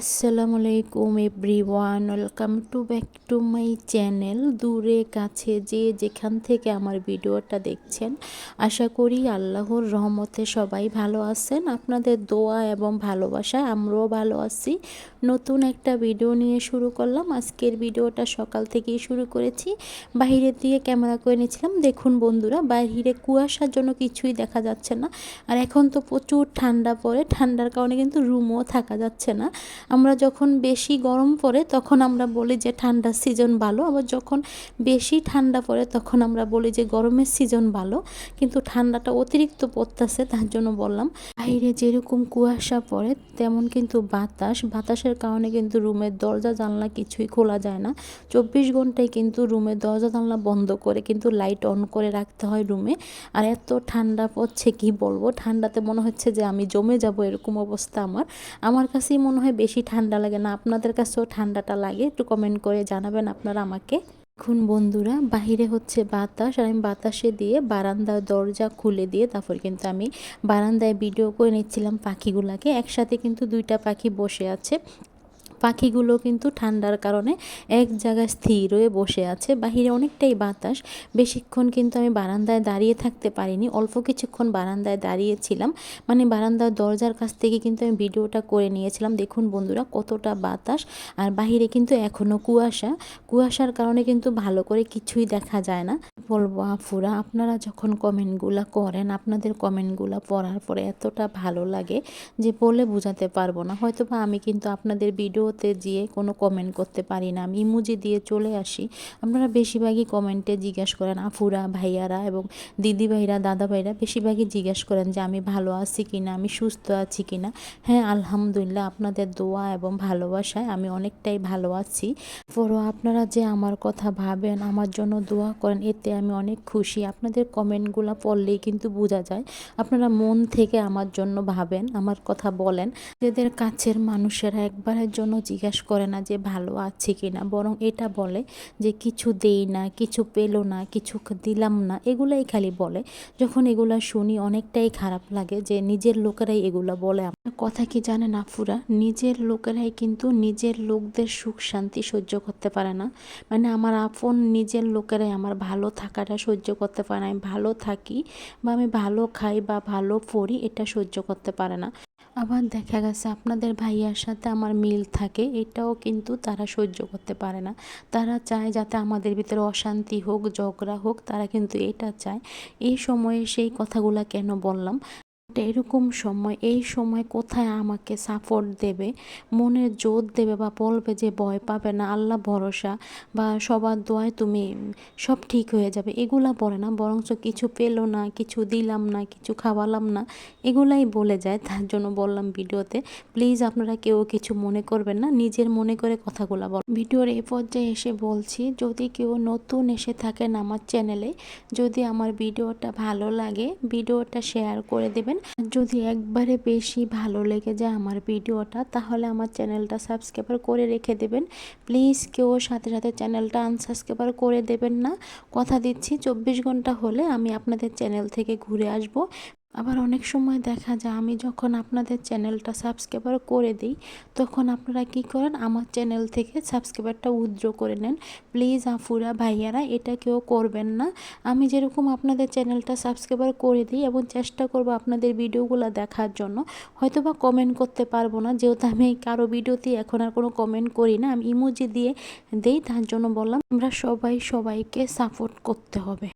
আসসালামু আলাইকুম everyone, welcome to back to my channel. দূরে, কাছে, যে যেখান থেকে আমার ভিডিওটা দেখছেন, আশা করি আল্লাহর রহমতে সবাই ভালো আছেন। আপনাদের দোয়া এবং ভালোবাসায় আমরাও ভালো আছি। নতুন একটা ভিডিও নিয়ে শুরু করলাম। আজকের ভিডিওটা সকাল থেকেই শুরু করেছি। বাহিরের দিয়ে ক্যামেরা করে নিয়েছিলাম। দেখুন বন্ধুরা বাহিরে কুয়াশার জন্য কিছুই দেখা যাচ্ছে না। আর এখন তো প্রচুর ঠান্ডা পড়ে। ঠান্ডার কারণে কিন্তু রুমও থাকা যাচ্ছে না। আমরা যখন বেশি গরম পড়ে, তখন আমরা বলি যে ঠান্ডার সিজন ভালো। আবার যখন বেশি ঠান্ডা পড়ে, তখন আমরা বলি যে গরমের সিজন ভালো। কিন্তু ঠান্ডাটা অতিরিক্ত পড়তেছে, তার জন্য বললাম। বাইরে যেরকম কুয়াশা পড়ে, তেমন কিন্তু বাতাস। বাতাসের কারণে কিন্তু রুমের দরজা, জানলা কিছুই খোলা যায় না। চব্বিশ ঘন্টায় কিন্তু রুমের দরজা, জানলা বন্ধ করে কিন্তু লাইট অন করে রাখতে হয় রুমে। আর এত ঠান্ডা পড়ছে, কি বলব? ঠান্ডাতে মনে হচ্ছে যে আমি জমে যাব এরকম অবস্থা আমার। আমার কাছেই মনে হয় বেশি ঠান্ডা লাগে না। আপনাদের কাছেও ঠান্ডাটা লাগে? একটু কমেন্ট করে জানাবেন আপনারা আমাকে। এখন বন্ধুরা, বাহিরে হচ্ছে বাতাস আর আমি বাতাসে দিয়ে বারান্দার দরজা খুলে দিয়ে তারপর কিন্তু আমি বারান্দায় ভিডিও করে নিচ্ছিলাম পাখিগুলাকে। একসাথে কিন্তু দুইটা পাখি বসে আছে। পাখিগুলো কিন্তু ঠান্ডার কারণে এক জায়গায় স্থির হয়ে বসে আছে। বাহিরে অনেকটাই বাতাস। বেশিক্ষণ কিন্তু আমি বারান্দায় দাঁড়িয়ে থাকতে পারিনি। অল্প কিছুক্ষণ বারান্দায় দাঁড়িয়েছিলাম। মানে বারান্দার দরজার কাছ থেকে কিন্তু আমি ভিডিওটা করে নিয়েছিলাম। দেখুন বন্ধুরা, কতটা বাতাস। আর বাহিরে কিন্তু এখনও কুয়াশা। কুয়াশার কারণে কিন্তু ভালো করে কিছুই দেখা যায় না। বলব আফুরা আপনারা যখন কমেন্টগুলো করেন, আপনাদের কমেন্টগুলো পড়ার পরে এতটা ভালো লাগে যে বলে বোঝাতে পারব না। হয়তো বা আমি কিন্তু আপনাদের ভিডিও ভিডিওতে যেয়ে কোনো কমেন্ট করতে পারি না। আমি ইমুজি দিয়ে চলে আসি। আপনারা বেশিরভাগই কমেন্টে জিজ্ঞেস করেন আফুরা ভাইয়ারা এবং দিদি ভাইরা দাদা ভাইরা বেশিরভাগই জিজ্ঞেস করেন যে, আমি ভালো আছি কি না আমি সুস্থ আছি কি না হ্যাঁ আলহামদুলিল্লাহ আপনাদের দোয়া এবং ভালোবাসায় আমি অনেকটাই ভালো আছি। পরও আপনারা যে আমার কথা ভাবেন, আমার জন্য দোয়া করেন, এতে আমি অনেক খুশি। আপনাদের কমেন্টগুলো পড়লেই কিন্তু বোঝা যায়। আপনারা মন থেকে আমার জন্য ভাবেন, আমার কথা বলেন। যাদের কাছের মানুষেরা একবারের জন্য জিজ্ঞাস করে না যে ভালো আছে কি না বরং এটা বলে যে কিছু দেই না, কিছু পেল না, কিছু দিলাম না, এগুলাই খালি বলে। যখন এগুলা শুনি অনেকটাই খারাপ লাগে যে নিজের লোকেরাই এগুলো বলে আমার। কথা কি জানে না ফুরা নিজের লোকেরাই কিন্তু নিজের লোকদের সুখ শান্তি সহ্য করতে পারে না। মানে আমার আপন নিজের লোকেরাই আমার ভালো থাকাটা সহ্য করতে পারে না। আমি ভালো থাকি বা আমি ভালো খাই বা ভালো পড়ি, এটা সহ্য করতে পারে না। আবার দেখা গেছে আপনাদের ভাইয়ার সাথে আমার মিল থাকে, এটাও কিন্তু তারা সহ্য করতে পারে না। তারা চায় যাতে আমাদের ভিতরে অশান্তি হোক, ঝগড়া হোক, তারা কিন্তু এটা চায়। এই সময়ে সেই কথাগুলো কেন বললাম? এরকম সময়, এই সময় কোথায় আমাকে সাপোর্ট দেবে? মনের জোর দেবে বা বলবে যে ভয় পাবে না, আল্লাহ ভরসা বা সবার দোয়ায় তুমি সব ঠিক হয়ে যাবে। এগুলা বলে না, বরঞ্চ কিছু পেল না, কিছু দিলাম না, কিছু খাওয়ালাম না, এগুলাই বলে যায়। তার জন্য বললাম ভিডিওতে, প্লিজ আপনারা কেউ কিছু মনে করবেন না, নিজের মনে করে কথাগুলো বল। ভিডিওর এ পর্যায়ে এসে বলছি, যদি কেউ নতুন এসে থাকেন আমার চ্যানেলে যদি আমার ভিডিওটা ভালো লাগে, ভিডিওটা শেয়ার করে দেবেন যদি একবারে বেশি ভালো লেগে যায় আমার ভিডিওটা, তাহলে আমার চ্যানেলটা সাবস্ক্রাইবার করে রেখে দেবেন। প্লিজ কেউ সাথে সাথে চ্যানেলটা আনসাবস্ক্রাইবার করে দেবেন না। কথা দিচ্ছি, চব্বিশ ঘণ্টা হলে আমি আপনাদের চ্যানেল থেকে ঘুরে আসব। আবার অনেক সময় দেখা যায় আমি যখন আপনাদের চ্যানেলটা সাবস্ক্রাইবার করে দিই, তখন আপনারা কি করেন? আমার চ্যানেল থেকে সাবস্ক্রাইবারটা উইথড্র করে নেন। প্লিজ আফুরা ভাইয়ারা, এটা কেউ করবেন না। আমি যেরকম আপনাদের চ্যানেলটা সাবস্ক্রাইবার করে দিই এবং চেষ্টা করব আপনাদের ভিডিওগুলো দেখার জন্য হয়তো বা কমেন্ট করতে পারব না। যেহেতু আমি কারও ভিডিওতে এখন আর কোনো কমেন্ট করি না, আমি ইমোজি দিয়ে দেই, তার জন্য বললাম, আমরা সবাই সবাইকে সাপোর্ট করতে হবে।